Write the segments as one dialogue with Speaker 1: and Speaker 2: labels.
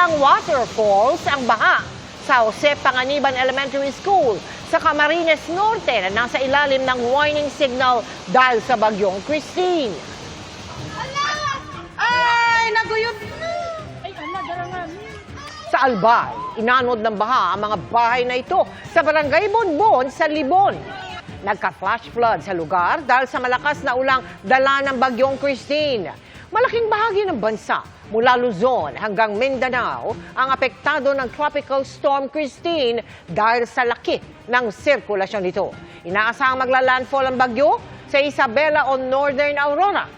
Speaker 1: ilang waterfalls ang baha sa Jose Panganiban Elementary School sa Camarines Norte na nasa ilalim ng warning signal dahil sa bagyong Christine.
Speaker 2: Ay, naguyod na. Ay, ala, garangan.
Speaker 1: Sa Albay, inanod ng baha ang mga bahay na ito sa barangay Bonbon sa Libon. Nagka-flash flood sa lugar dahil sa malakas na ulang dala ng bagyong Christine. Malaking bahagi ng bansa mula Luzon hanggang Mindanao ang apektado ng Tropical Storm Christine dahil sa laki ng sirkulasyon nito. Inaasahang magla-landfall ang bagyo sa Isabela o Northern Aurora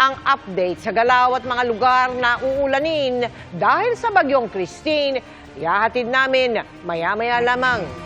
Speaker 1: ang update sa galaw at mga lugar na uulanin dahil sa bagyong Christine. Ihahatid namin maya-maya lamang.